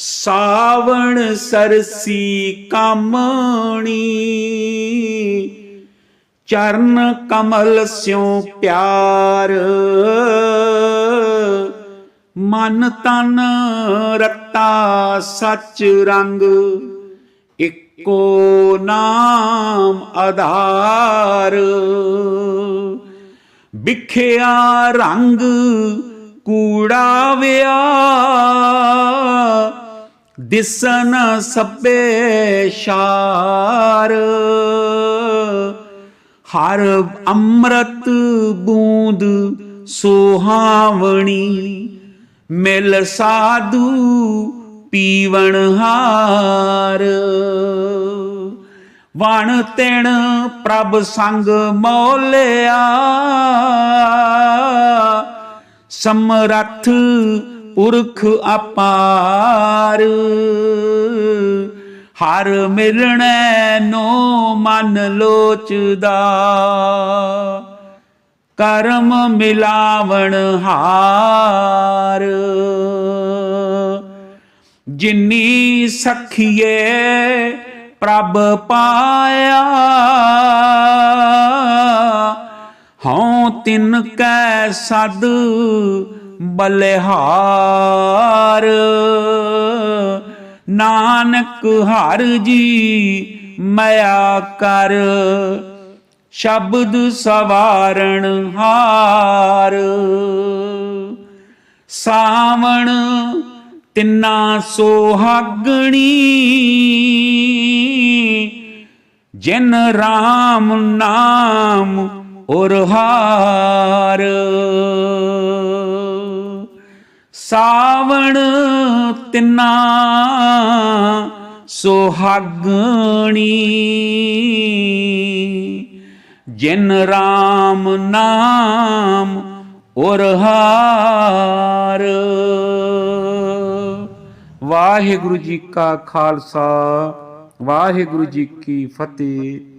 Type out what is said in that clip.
ਸਾਵਣ ਸਰਸੀ ਕਾਮਣੀ, ਚਰਨ ਕਮਲ ਸਿਉ ਪਿਆਰ। ਮਨ ਤਨ ਰਤਾ ਸੱਚ ਰੰਗ, ਇੱਕੋ ਨਾਮ ਆਧਾਰ। ਵਿਖਿਆ ਰੰਗ ਕੂੜਾ ਵਿਆ ਦਿਸਨ ਸਭੇ ਸ਼ਾਰ। ਹਰ ਅੰਮ੍ਰਿਤ ਬੂੰਦ ਸੁਹਾਵਣੀ, ਮਿਲ ਸਾਧੂ ਪੀਵਣ ਹਾਰ। ਵਣ ਤਿਣ ਪ੍ਰਭ ਸੰਗ ਮੌਲਿਆ, ਸਮਰੱਥ ਪੁਰਖ ਅਪਾਰ। ਹਰ ਮਿਲਣੈ ਨੋ ਮਨ ਲੋਚਦਾ। ਕਰਮ ਮਿਲਾਵਣ ਹਾਰ। ਜਿਨੀ ਸਖੀਏ ਪ੍ਰਭ ਪਾਇਆ। ਹਉ ਤਿਨ ਕੈ ਸਦ ਬਲਿਹਾਰ। ਨਾਨਕ ਹਰ ਜੀ ਮਇਆ ਕਰ, ਸ਼ਬਦ ਸਵਾਰਣ ਹਾਰ। ਸਾਵਣ ਤਿੰਨਾ ਸੋਹਾਗਣੀ, ਜਿਨ RAM ਨਾਮ ਔਰ ਹਾਰ ਸਾਵਣ ਤਿੰਨਾ ਸੁਹਾਗਣੀ। ਜਿਨ RAM ਨਾਮ ਔਰ ਹਾਰ ਵਾਹਿਗੁਰੂ ਜੀ ਕਾ ਖਾਲਸਾ, ਵਾਹਿਗੁਰੂ ਜੀ ਕੀ ਫਤਿਹ।